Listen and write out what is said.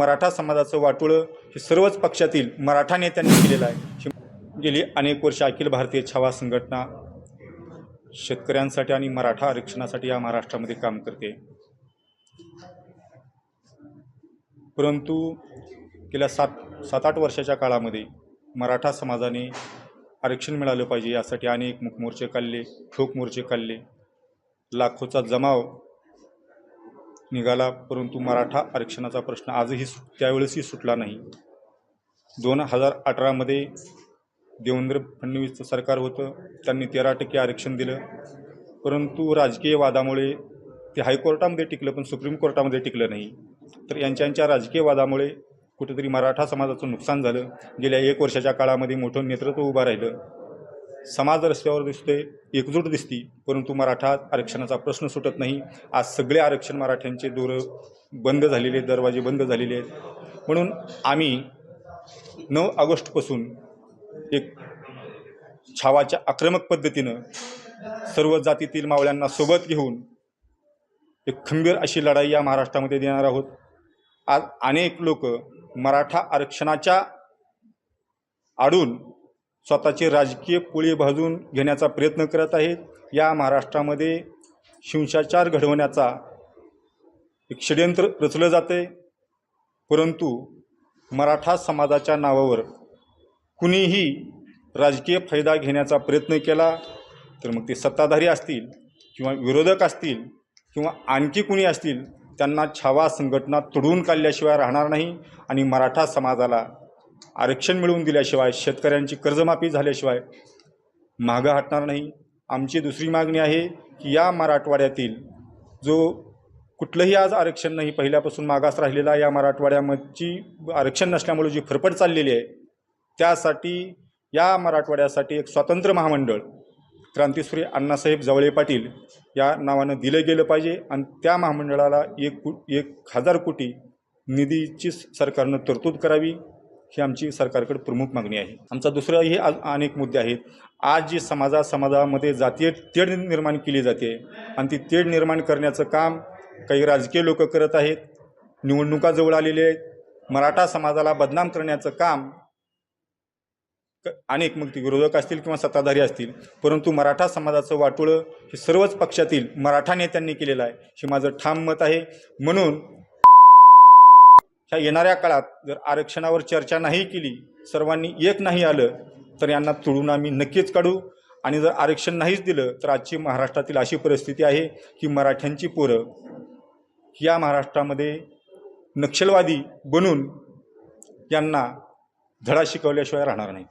मराठा समाजाचं वाटोळं हे सर्वच पक्षातील मराठा नेत्यांनी केलेलं आहे. ही गेली अनेक वर्ष अखिल भारतीय छावा संघटना शेतकऱ्यांसाठी आणि मराठा आरक्षणासाठी या महाराष्ट्रामध्ये काम करते. परंतु गेल्या सात सात आठ वर्षाच्या काळामध्ये मराठा समाजाने आरक्षण मिळालं पाहिजे यासाठी अनेक मुखमोर्चे काढले ठोक मोर्चे काढले लाखोचा जमाव निघाला परंतु मराठा आरक्षणाचा प्रश्न आजही सु त्यावेळेसही सुटला नाही. दोन हजार अठरामध्ये देवेंद्र फडणवीसचं सरकार होतं त्यांनी तेरा टक्के आरक्षण दिलं. परंतु राजकीय वादामुळे ते हायकोर्टामध्ये टिकलं पण सुप्रीम कोर्टामध्ये टिकलं नाही. तर यांच्या राजकीय वादामुळे कुठेतरी मराठा समाजाचं नुकसान झालं. गेल्या एक वर्षाच्या काळामध्ये मोठं नेतृत्व उभं राहिलं. समाज रस्त्यावर दिसतोय एकजूट दिसती परंतु मराठा आरक्षणाचा प्रश्न सुटत नाही. आज सगळे आरक्षण मराठ्यांचे दोर बंद झालेले आहेत दरवाजे बंद झालेले आहेत. म्हणून आम्ही नऊ ऑगस्टपासून एक छावाच्या आक्रमक पद्धतीनं सर्व जातीतील मावळ्यांना सोबत घेऊन एक खंबीर अशी लढाई या महाराष्ट्रामध्ये देणार आहोत. आज अनेक लोक मराठा आरक्षणाच्या आडून स्वतःची राजकीय पोळी भाजून घेण्याचा प्रयत्न करत आहेत. या महाराष्ट्रामध्ये हिंसाचार घडवण्याचा एक षडयंत्र रचलं जाते परंतु मराठा समाजाच्या नावावर कुणीही राजकीय फायदा घेण्याचा प्रयत्न केला तर मग ते सत्ताधारी असतील किंवा विरोधक असतील किंवा आणखी कुणी असतील त्यांना छावा संघटना तुडवून काढल्याशिवाय राहणार नाही आणि मराठा समाजाला आरक्षण मिळवून दिल्याशिवाय शेतकऱ्यांची कर्जमाफी झाल्याशिवाय मागं हटणार नाही. आमची दुसरी मागणी आहे की या मराठवाड्यातील जो कुठलंही आज आरक्षण नाही पहिल्यापासून मागास राहिलेला या मराठवाड्यामधची आरक्षण नसल्यामुळे जी फरफट चाललेली आहे त्यासाठी या मराठवाड्यासाठी एक स्वतंत्र महामंडळ क्रांतीसूर्य अण्णासाहेब जवळे पाटील या नावानं दिलं गेलं पाहिजे आणि त्या महामंडळाला एक कु एक हजार कोटी निधीची सरकारनं तरतूद करावी. ही आमची सरकारकडे प्रमुख मागणी आहे. आमचा दुसराही अनेक मुद्दे आहेत. आज जी समाजा समाजामध्ये जातीय तेढ निर्माण केली जाते आणि ती तेढ निर्माण करण्याचं काम काही राजकीय लोक करत आहेत. निवडणुका जवळ आलेल्या आहेत. मराठा समाजाला बदनाम करण्याचं काम क- अनेक मग ते विरोधक असतील किंवा सत्ताधारी असतील. परंतु मराठा समाजाचं वाटोळं हे सर्वच पक्षातील मराठा नेत्यांनी केलेलं आहे. हे माझं ठाम मत आहे. म्हणून ह्या येणाऱ्या काळात जर आरक्षणावर चर्चा नाही केली सर्वांनी एक नाही आलं तर यांना तुळून आम्ही नक्कीच काढू. आणि जर आरक्षण नाहीच दिलं तर आजची महाराष्ट्रातील अशी परिस्थिती आहे की मराठ्यांची पोरं या महाराष्ट्रामध्ये नक्षलवादी बनून यांना धडा शिकवल्याशिवाय राहणार नाहीत.